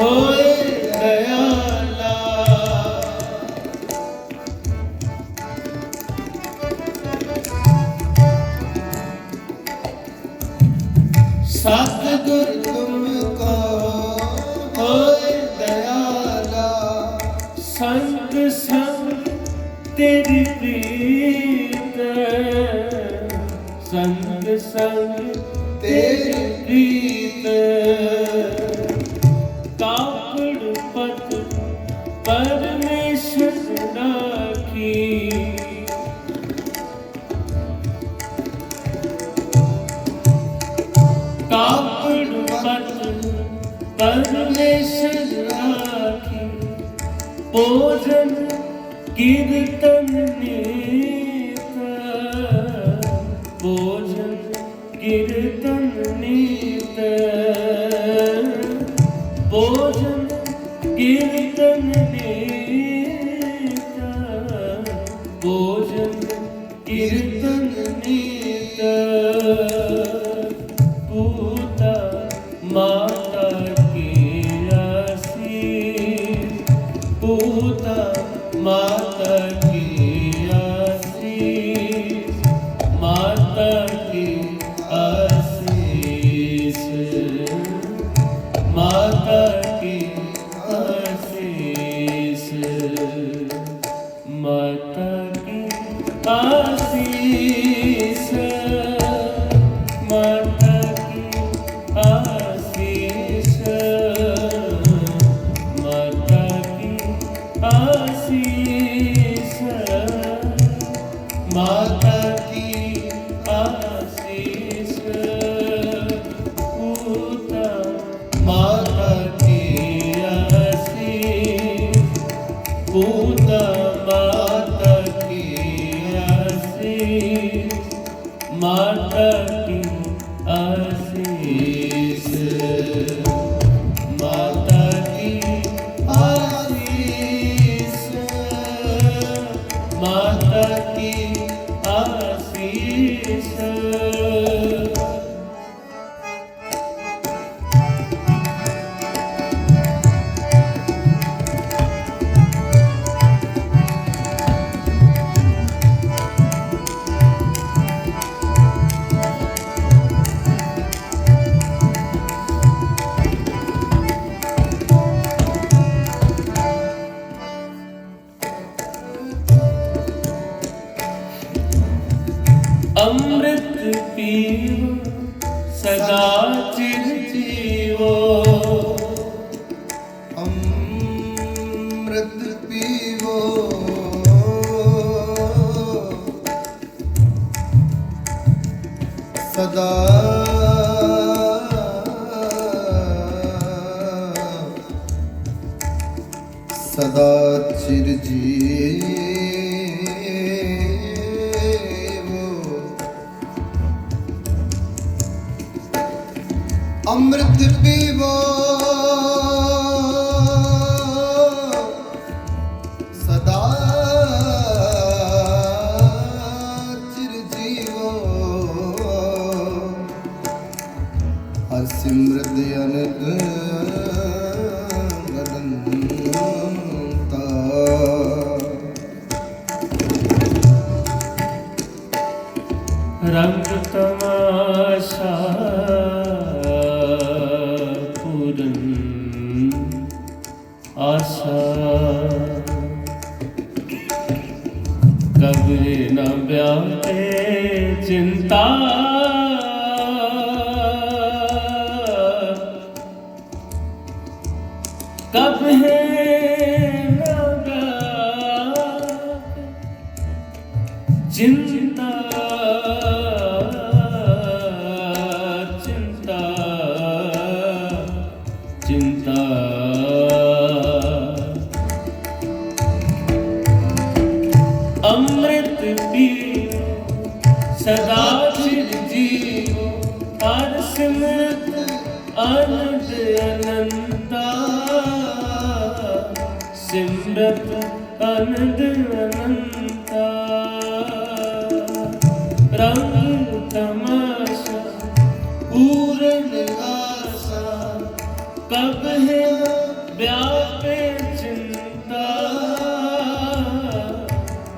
ਹੋਏ ਦਇਆਲਾ ਸਤਿਗੁਰ ਤੁਮਕਾ ਹੋਏ ਦਇਆਲਾ ਸੰਤ ਸੰਗ ਤੇਰੀ ਪ੍ਰੀਤ। ਸੰਤ ਸੰਗ ਤੇਰੀ ਪ੍ਰੀਤ। ਭੋਜਨ ਕੀਰਤਨ ਨੀਤ। ਭੋਜਨ ਕੀਰਤਨ ਨੀਤ। ਭੋਜਨ ਕੀਰਤਨ ਨੀਤ। ਮਾਤਾ ਕੀ ਮਾਤਾ ਕੀ ਪੀਵੋ ਸਦਾ ਚਿਰ ਜੀਵੋ। ਅੰਮ੍ਰਿਤ ਪੀਵੋ। ਸਦਾ ਸਦਾ ਚਿਰ ਜੀਵੋ। ਅੰਮ੍ਰਿਤ ਪੀਵੋ। ਸਦਾ ਸਿਰ ਜੀ ਹਰ ਸਿਮਰਤ ਅਨੰਦ ਅਨੰਤਾ ਸਿਮਰਤ ਅਨੰਦ ਅਨੰਤ व्यापे चिंता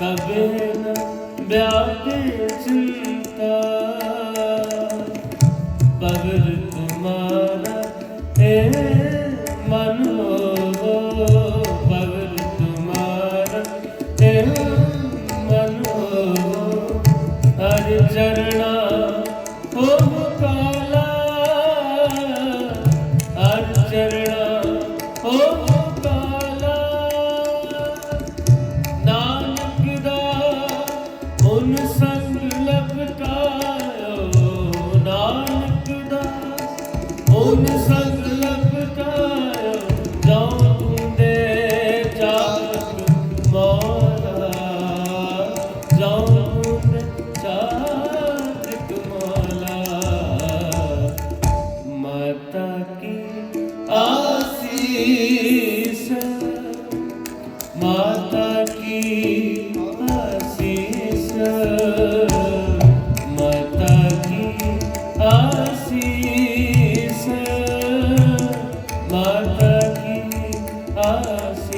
कबे न व्यापे Oh, की आस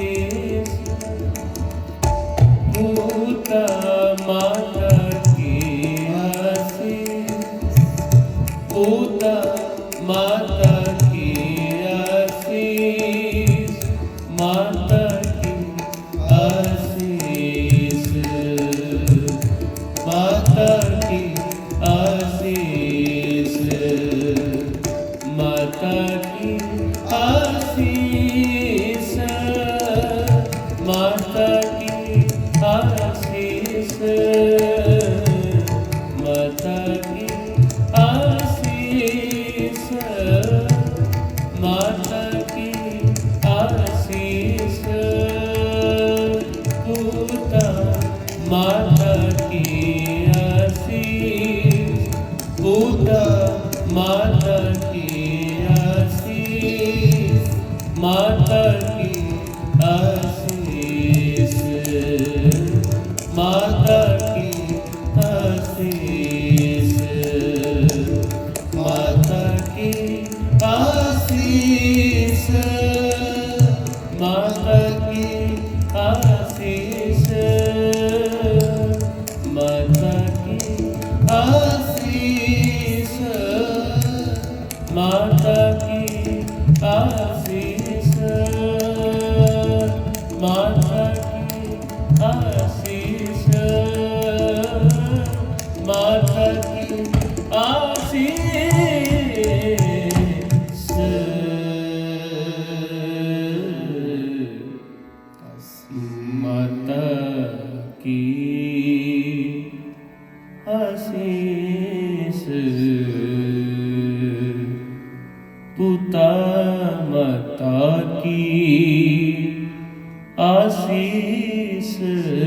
ਮਾਤਰ ਕੀ ਅਸੀਸ ਮਾਤਰ ਕੀ ਅਸੀਸ ਮਾਤਰ ਕੀ ਅਸੀਸ ਮਾਤਰ ਕੀ ਅਸੀਸ ਮਾਤਰ ਆਸੀਸ ਮਾਤਾ ਕੀ ਆਸੀਸ ਮਾਤਾ ਕੀ ਆਸੀਸ ਪੁੱਤਾ ਮਾਤਾ ਕੀ 嗯